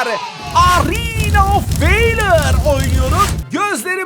Arena of Valor oynuyoruz.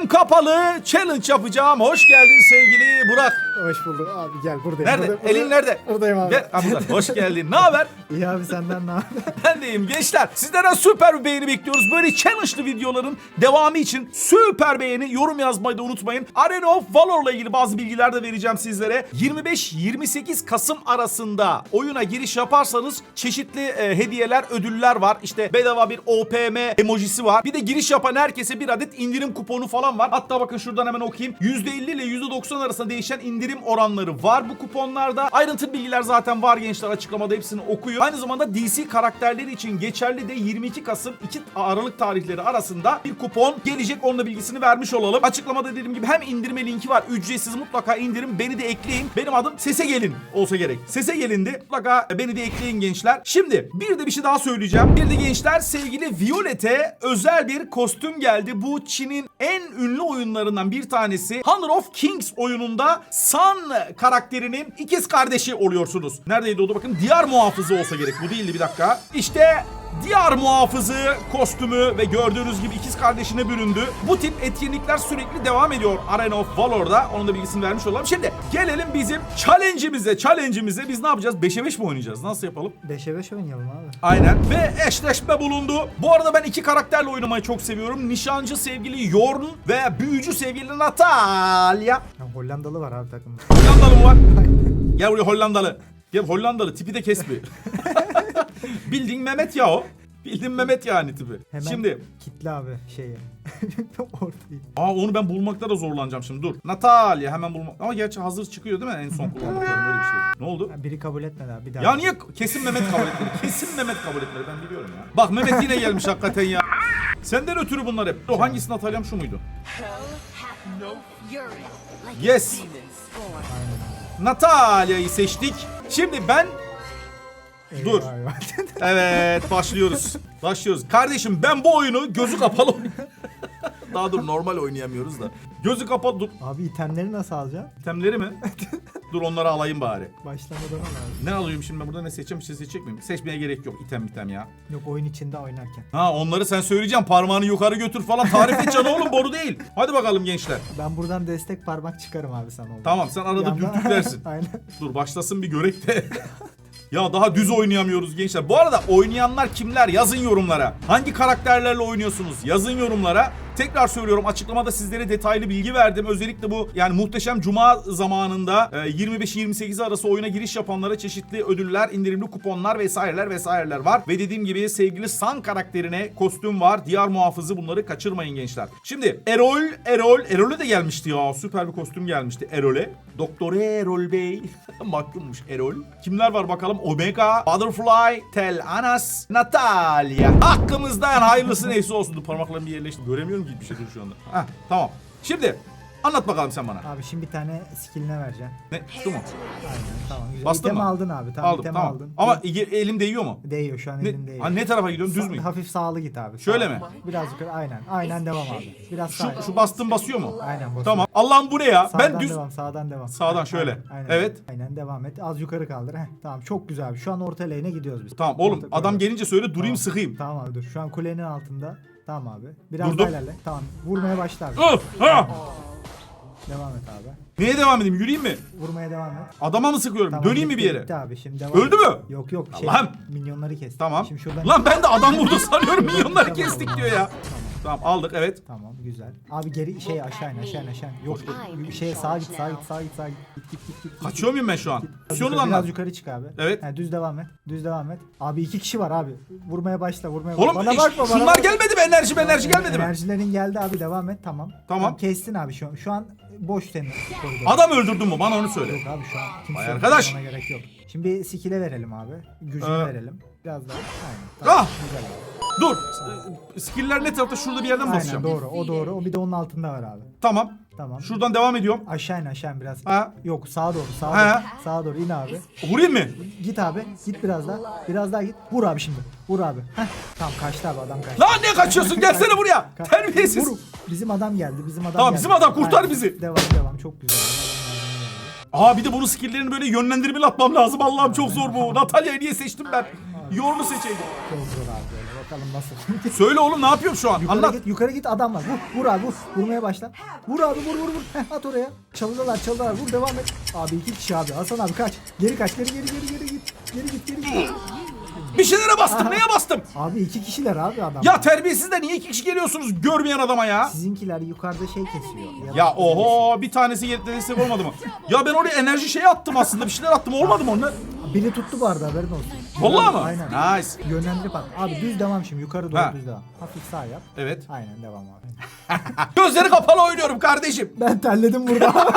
Kapalı challenge yapacağım. Hoş geldin sevgili Burak. Hoş bulduk abi gel buradayım. Nerede? Burada- Elin nerede? Buradayım abi. Gel. Ha, burada. Hoş geldin. Ne haber? İyi abi senden ne haber? Ben deyim gençler. Sizlerden süper bir beğeni bekliyoruz. Böyle challenge'lı videoların devamı için süper beğeni, yorum yazmayı da unutmayın. Arena of Valor'la ilgili bazı bilgiler de vereceğim sizlere. 25-28 Kasım arasında oyuna giriş yaparsanız çeşitli e, hediyeler, ödüller var. İşte bedava bir OPM emojisi var. Bir de giriş yapan herkese bir adet indirim kuponu falan var. Hatta bakın şuradan hemen okuyayım. %50 ile %90 arasında değişen indirim oranları var bu kuponlarda. Ayrıntılı bilgiler zaten var gençler açıklamada hepsini okuyun. Aynı zamanda DC karakterleri için geçerli de 22 Kasım 2 Aralık tarihleri arasında bir kupon gelecek. Onun da bilgisini vermiş olalım. Açıklamada dediğim gibi hem indirme linki var. Ücretsiz mutlaka indirin. Beni de ekleyin. Benim adım Sese Gelin olsa gerek. Sese Gelindi. Mutlaka beni de ekleyin gençler. Şimdi bir de bir şey daha söyleyeceğim. Bir de gençler sevgili Violet'e özel bir kostüm geldi. Bu Çin'in en ünlü oyunlarından bir tanesi. Honor of Kings oyununda Sun karakterinin ikiz kardeşi oluyorsunuz. Neredeydi o da bakın. Diyar muhafızı olsa gerek. Bu değildi bir dakika. İşte Diyar muhafızı kostümü ve gördüğünüz gibi ikiz kardeşine büründü. Bu tip etkinlikler sürekli devam ediyor Arena of Valor'da. Onun da bilgisini vermiş olalım. Şimdi gelelim bizim challenge'imize. Challenge'imize biz ne yapacağız? 5'e 5 mi oynayacağız? Nasıl yapalım? 5'e 5 oynayalım abi. Aynen. Ve eşleşme bulundu. Bu arada ben iki karakterle oynamayı çok seviyorum. Nişancı sevgili Yorn ve büyücü sevgili Natalia. Ya Hollandalı var abi takımda. Hollandalı mı var? Gel buraya Hollandalı. Gel Hollandalı tipi de kes bir. Bildiğin Mehmet ya o. Bildiğin Mehmet yani tipi. Hemen Şimdi kitle abi şeyi. Ortayı. Aa onu ben bulmakta da zorlanacağım şimdi dur. Natalia hemen bulmak. Ama gerçi hazır çıkıyor değil mi en son kullandıklarım öyle bir şey. Ne oldu? Ha, Biri kabul etmedi abi bir daha. Ya niye kesin Mehmet kabul etmedi? Kesin Mehmet kabul etmedi ben biliyorum ya. Bak Mehmet yine gelmiş hakikaten ya. Senden ötürü bunlar hep. O hangisi Natalia'm şu muydu? Yes. Natalia'yı seçtik. Şimdi ben dur. Evet başlıyoruz. Başlıyoruz. Kardeşim ben bu oyunu gözü kapalı oynuyorum. Daha dur normal oynayamıyoruz da. Gözü kapalı dur. abi itemleri nasıl alacaksın? İtemleri mi? dur onları alayım bari. Başlamadan al abi. Ne alıyorum şimdi ben burada ne seçeceğim bir şey seçecek miyim? Seçmeye gerek yok item item ya. Yok oyun içinde oynarken. Ha onları sen söyleyeceksin parmağını yukarı götür falan tarif edeceksin oğlum boru değil. Hadi bakalım gençler. Ben buradan destek parmak çıkarım abi sana oldu. Tamam sen arada Yandan- dürtüklersin. Aynen. Dur başlasın bir görek de. Ya daha düz oynayamıyoruz gençler. Bu arada oynayanlar kimler? Yazın yorumlara. Hangi karakterlerle oynuyorsunuz? Yazın yorumlara. Tekrar söylüyorum açıklamada sizlere detaylı bilgi verdim. Özellikle bu yani muhteşem cuma zamanında e, 25-28 arası oyuna giriş yapanlara çeşitli ödüller, indirimli kuponlar vesaireler vesaireler var. Ve dediğim gibi sevgili San karakterine kostüm var. Diyar muhafızı bunları kaçırmayın gençler. Şimdi Erol, Erol, Erol'e de gelmişti ya. Süper bir kostüm gelmişti Erol'e. Doktor Erol Bey. Maklummuş Erol. Kimler var bakalım? Omega, Butterfly, Tel Anas, Natalia. Hakkımızdan hayırlısı neyse olsun. Parmaklarımı bir yerleştir. Göremiyorum bir şey dur şu anda. Heh, tamam. Şimdi anlat bakalım sen bana. Abi şimdi bir tane skilline vereceksin. Ne? Şu mu? Aynen tamam güzel. Bastın İtemi mı? aldın abi. Tamam Aldım tamam. aldın. Ama e- elim değiyor mu? Değiyor şu an Ne, değiyor. ha, ne tarafa gidiyorum? Düz mü? Hafif sağlı git abi. Şöyle mi? Biraz yukarı aynen. Aynen devam abi. Biraz Şu, sağ. şu bastım basıyor mu? Aynen basıyor. Tamam. Allah'ım bu ne ya? Sağdan ben düz... devam, sağdan devam. Sağdan şöyle. Aynen, aynen. Evet. Aynen devam et. Az yukarı kaldır. Heh, tamam çok güzel abi. Şu an orta lane'e gidiyoruz biz. Tamam oğlum Orta adam koridor. gelince söyle durayım Tamam. sıkayım. Tamam abi dur. Şu an kulenin altında. Tamam abi. Biraz Durdum. daha ilerle. Tamam. Vurmaya başla abi. Ah, ah! Devam et abi. Neye devam edeyim? Yürüyeyim mi? Vurmaya devam et. Adama mı sıkıyorum? Tamam, Döneyim mi bitti, bir yere? Bitti abi şimdi devam Öldü et. mü? Yok yok. Şey, Allah'ım. Minyonları kes. Tamam. Şimdi şuradan. Lan ben de adam vurdu sanıyorum. Milyonları kestik diyor ya. Tamam aldık evet. Tamam güzel. Abi geri şey aşağı in aşağı in aşağı in. Yok şey sağa git sağa git sağa git sağa git. Git git git. git. Kaçıyor muyum ben şu an? Yukarı, lan biraz yukarı çık abi. Evet. Ha, düz devam et. Düz devam et. Abi iki kişi var abi. Vurmaya başla vurmaya Oğlum Bana bakma bana şunlar bakma. gelmedi mi? Enerji enerji gelmedi mi? Enerjilerin geldi abi devam et tamam. Tamam. kestin abi şu an. Şu an boş senin koridor. Adam öldürdün mü? Bana onu söyle. Yok abi şu an kimse Vay arkadaş. Gerek yok. Şimdi skill'e verelim abi. Gücünü Ee. verelim. Biraz daha. Aynen. Ah! Güzel abi. Dur. Ee, Skill'ler ne tarafta? Şurada bir yerden Aynen basacağım. doğru. O doğru. O bir de onun altında var abi. Tamam. Tamam. Şuradan devam ediyorum. Aşağı in aşağı in biraz. Ha. Yok sağa doğru sağa Ha. doğru. Sağa doğru in abi. Vurayım mı? Git abi. Git biraz daha. Biraz daha git. Vur abi şimdi. Vur abi. Heh. Tamam kaçtı abi adam kaçtı. Lan ne kaçıyorsun? Gelsene buraya. Ka- Terbiyesiz. Vur. Bizim adam geldi. Bizim adam Tamam, geldi. bizim adam kurtar Aynen. bizi. Devam devam. Çok güzel. Aa bir de bunun skill'lerini böyle yönlendirmeli atmam lazım. Allah'ım çok zor bu. Natalya'yı niye seçtim ben? Yorunu seçeydim. Çok zor abi böyle. Bakalım nasıl. Söyle oğlum ne yapıyorum şu an? yukarı Anlat. git yukarı git adam var. Vur vur abi vur. Vurmaya başla. Vur abi vur vur vur. Heh, at oraya. Çalıdalar çalıdalar. Vur devam et. Abi iki kişi abi. Hasan abi kaç. Geri kaç. Geri geri geri geri git. Geri git geri git. Bir şeylere bastım. Neye bastım? Abi iki kişiler abi adam. Ya terbiyesiz de niye iki kişi geliyorsunuz görmeyen adama ya? Sizinkiler yukarıda şey kesiyor. Ya oho bir tanesi destek olmadı mı? Ya ben oraya enerji şeyi attım aslında bir şeyler attım olmadı mı onlar? Biri tuttu bu arada haberin olsun. Vallahi mı? Aynen. Nice. Yönlendirip at. Abi düz devam şimdi yukarı doğru Ha. düz devam. Hafif sağ yap. Evet. Aynen devam abi. Gözleri kapalı oynuyorum kardeşim. Ben terledim burada.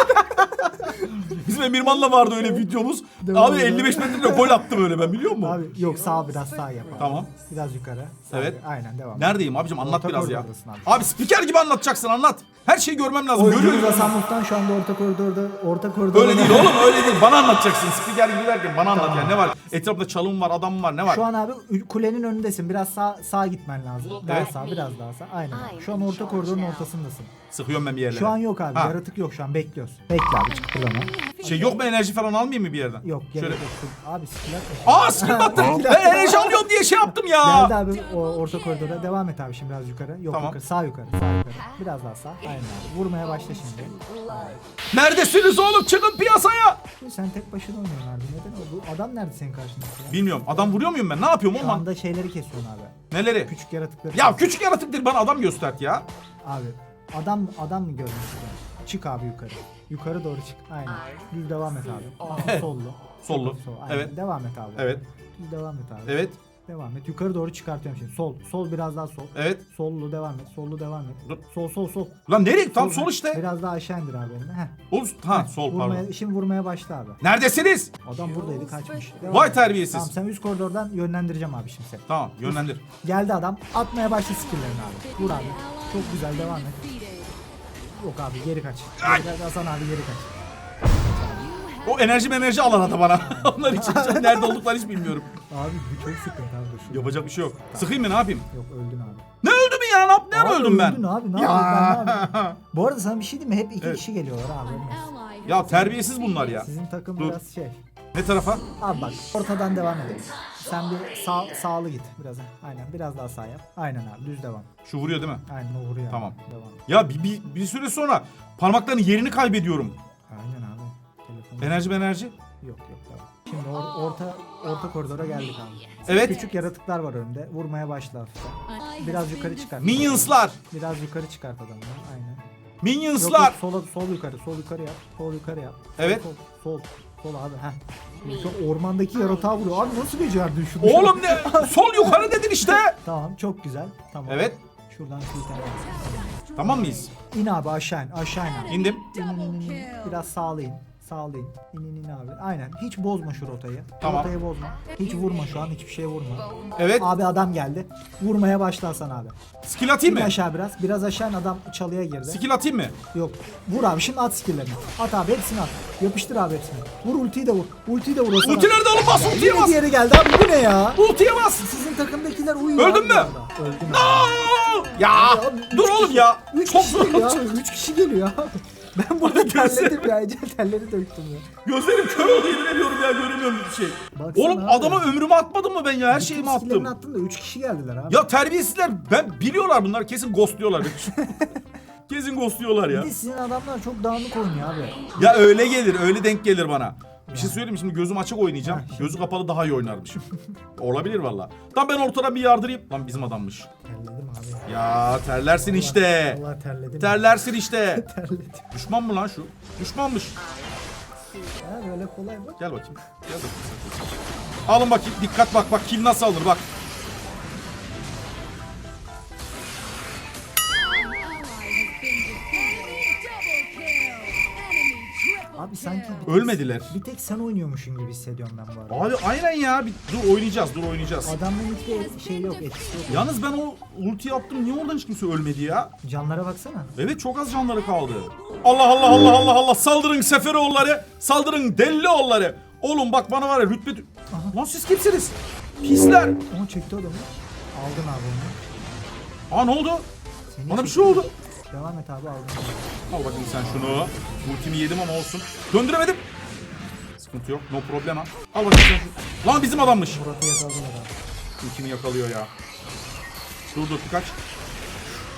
Bizim Emirman'la vardı öyle videomuz. Devam Abi edelim. 55 metrede gol attım öyle ben biliyor musun? abi yok sağ biraz sağ yap abi. Tamam. Biraz yukarı. Sağ Evet. Aynen devam. Neredeyim abicim anlat Orta biraz ya. koridordasın abi. Abi spiker gibi anlatacaksın anlat. Her şeyi görmem lazım. Oyuncumuz Görüyorum. Hasan Muhtan şu anda orta koridorda orta koridorda. Öyle değil oğlum öyle değil. Bana anlatacaksın. Spiker gibi derken bana anlat yani. Ne var? Etrafında çalım var, adam var. Ne var? Şu an abi kulenin önündesin. Biraz sağ sağ gitmen lazım. Daha Evet. sağ biraz daha sağ. Aynen. Şu an orta koridorun ortasındasın. Sıkıyorum ben bir yerlere. Şu an yok abi. Ha. Yaratık yok şu an. Bekliyoruz. Bekle abi çık fırlama. Şey yok mu enerji falan almayayım mı bir yerden? Yok gerek Şöyle. yok. Abi skillat Aa skill battım. ben enerji alıyorum diye şey yaptım ya. Geldi abi o orta koridora. Devam et abi şimdi biraz yukarı. Yok Tamam. yukarı. Sağ yukarı. Sağ yukarı. Biraz daha sağ. Aynen abi. Vurmaya başla şimdi. Neredesiniz oğlum? Çıkın. Sen tek başına oynuyorsun abi. Neden o? Bu adam nerede senin karşında? ya? Bilmiyorum. Adam vuruyor muyum ben? Ne yapıyorum Şu oğlum? anda şeyleri kesiyorsun abi. Neleri? Küçük yaratıkları. Ya küçük yaratık değil bana adam göstert ya. Abi adam adam mı istiyorsun? Çık abi yukarı. Yukarı doğru çık. Aynen. Düz devam et abi. Sollu. Sollu. Sol. Aynen. Evet. Devam et abi. Evet. Düz devam et abi. Evet. Devam et. Yukarı doğru çıkartıyorum şimdi. Sol. Sol biraz daha sol. Evet. Sollu devam et. Sollu devam et. Dur. Sol sol sol. Lan nereye? Tam Sol- sol işte. Biraz daha aşağı indir abi elini. Heh. Oğlum, ha sol Vurmaya, pardon. şimdi vurmaya başla abi. Neredesiniz? Adam buradaydı kaçmış. Devam Vay et. terbiyesiz. Tamam sen üst koridordan yönlendireceğim abi şimdi seni. Tamam yönlendir. Geldi adam. Atmaya başla skilllerini abi. Vur abi. Çok güzel devam et. Yok abi geri kaç. Geri kaç. Hasan abi geri kaç. O enerji enerji alan adam bana. Onlar için nerede olduklarını hiç bilmiyorum. Abi bu çok sıkıntı abi dur. şurada. Yapacak bir şey yok. Sıkayım mı ne yapayım? Yok öldün abi. Ne öldüm ya? Ne, yap- nerede Abi öldüm ben? Öldün abi ne Ya. yapayım ben ne yapayım? Bu arada sana bir şey diyeyim mi? Hep iki Evet. kişi geliyorlar abi. olmaz. Ya terbiyesiz bunlar ya. Sizin takım Dur. biraz şey. Ne tarafa? Abi bak ortadan devam edelim. Sen bir sağ, sağlı git biraz. Aynen biraz daha sağ yap. Aynen abi düz devam. Şu vuruyor değil mi? Aynen o vuruyor. abi. Tamam. Devam. Ya bir, bir, bir süre sonra parmakların yerini kaybediyorum. Aynen abi. Telefon. Enerji enerji. Yok yok. Şimdi or- orta orta koridora geldik abi. Evet. Küçük yaratıklar var önünde. Vurmaya başla hafiften. Biraz yukarı çıkart. Minions'lar. Biraz yukarı çıkart adamı. Aynen. Yok, Minions'lar. yok, sola, sol yukarı, sol yukarı yap. Sol yukarı yap. Sol, Evet. Sol, sol, sol abi. Heh. Şu ormandaki yaratığa vuruyor. Abi nasıl becerdin şunu? Oğlum ne? Sol yukarı dedin işte. Tamam çok güzel. Tamam. Evet. Şuradan şu tane. Tamam mıyız? İn abi aşağı in. Aşağı in abi. İndim. İn in in in. in. Biraz sağlı Sağlı in. İn abi. Aynen. Hiç bozma şu rotayı. Tamam. Rotayı bozma. Hiç vurma şu an. Hiçbir şeye vurma. Evet. Abi adam geldi. Vurmaya başlarsan abi. Skill atayım İn mı? aşağı biraz. Biraz aşağı adam çalıya girdi. Skill atayım mı? Yok. Vur abi şimdi at skill'lerini. At abi hepsini at. Yapıştır abi hepsini. Vur ultiyi de vur. Ultiyi de vur. Ulti nerede oğlum? Bas ultiye bas. diğeri geldi abi bu ne ya? Ultiye bas. Sizin takımdakiler uyuyor. Öldün mü? Öldüm. Aa! Ya üç dur oğlum ya. Üç Çok kişi zor. geliyor abi. Üç kişi geliyor abi. Ben burada terledim ya. Ecel terleri döktüm ya. Gözlerim kör oldu yemin ediyorum ya göremiyorum bir şey. Baksana Oğlum abi. adama ömrümü atmadım mı ben ya her şeyimi attım. attın da üç kişi geldiler abi. Ya terbiyesizler ben biliyorlar bunlar kesin ghostluyorlar kesin ghostluyorlar ya. Bir de sizin adamlar çok dağınık oynuyor abi. Ya öyle gelir öyle denk gelir bana. Bir şey söyleyeyim mi? şimdi gözüm açık oynayacağım. Gözü kapalı daha iyi oynarmışım. Olabilir valla. Tam ben ortadan bir yardırayım. Lan bizim adammış. Terledim abi. Ya terlersin işte. Allah terledim. Terlersin işte. terledim. Düşman mı lan şu? Düşmanmış. Ha böyle kolay mı? Gel bakayım. Gel bakayım. Alın bakayım. Dikkat bak bak kill nasıl alınır bak. Sanki bir tek, Ölmediler. bir tek sen oynuyormuşsun gibi hissediyorum ben bu arada. Abi aynen ya. Bir, dur oynayacağız dur oynayacağız. Adamın hiçbir şey yok, etkisi yok. Yalnız ben o ulti yaptım. Niye oradan hiç kimse ölmedi ya? Canlara baksana. Evet çok az canları kaldı. Allah Allah Allah Allah Allah saldırın Seferoğulları. Saldırın Dellioğulları. Oğlum bak bana var ya rütbe... Lan siz kimsiniz? Pisler. Onu çekti adamı. Aldın abi onu. Aa ne oldu? Seni Bana bir çekti. şey oldu. Devam et abi aldın. Al bakayım sen şunu. Ultimi yedim ama olsun. Döndüremedim. Sıkıntı yok. No problem ha. Al bakayım sen şunu. Lan bizim adammış. Murat'ı yakaladılar abi. Ultimi yakalıyor ya. Dur dur kaç.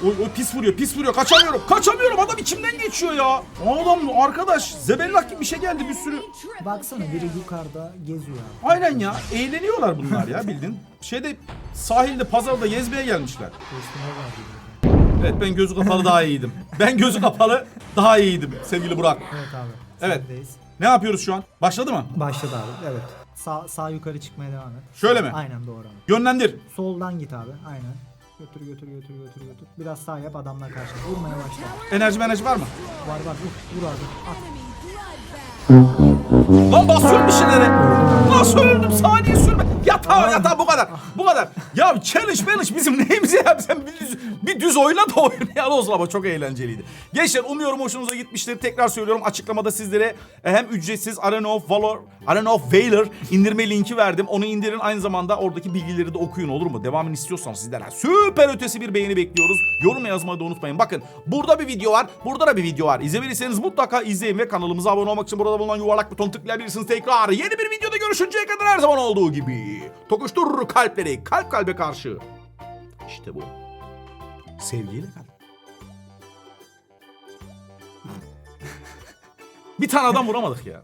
Oy oy pis vuruyor pis vuruyor kaçamıyorum kaçamıyorum adam içimden geçiyor ya. O adam arkadaş zebellak gibi bir şey geldi bir sürü. Baksana biri yukarıda geziyor abi. Aynen ya eğleniyorlar bunlar ya bildin. Şeyde sahilde pazarda gezmeye gelmişler. Var gibi. Evet ben gözü kapalı daha iyiydim. Ben gözü kapalı daha iyiydim sevgili Burak. Evet abi. Evet. sendeyiz. Ne yapıyoruz şu an? Başladı mı? Başladı abi. Evet. Sağ, sağ yukarı çıkmaya devam et. Şöyle mi? Aynen doğru abi. Yönlendir. Soldan git abi. Aynen. Götür götür götür götür götür. Biraz sağ yap adamla karşı. Vurmaya başla. Enerji enerji var mı? Var var vur. Vur abi. At. Lan basıyorum bir şeylere. Nasıl öldüm saniye sürme. Yatağa yatağa kadar. Bu kadar. Ya challenge challenge bizim neyimize ya sen bir düz, bir düz oyna da oyna ya olsun ama çok eğlenceliydi. Gençler umuyorum hoşunuza gitmiştir. Tekrar söylüyorum açıklamada sizlere hem ücretsiz Arena of Valor, Arena of Valor indirme linki verdim. Onu indirin aynı zamanda oradaki bilgileri de okuyun olur mu? Devamını istiyorsanız sizlerden süper ötesi bir beğeni bekliyoruz. Yorum yazmayı da unutmayın. Bakın burada bir video var. Burada da bir video var. İzlemediyseniz mutlaka izleyin ve kanalımıza abone olmak için burada bulunan yuvarlak buton tıklayabilirsiniz. Tekrar yeni bir videoda görüşünceye kadar her zaman olduğu gibi. Tokuştur kalpleri kalp kalbe karşı. İşte bu. Sevgiyle kal. bir tane adam vuramadık ya.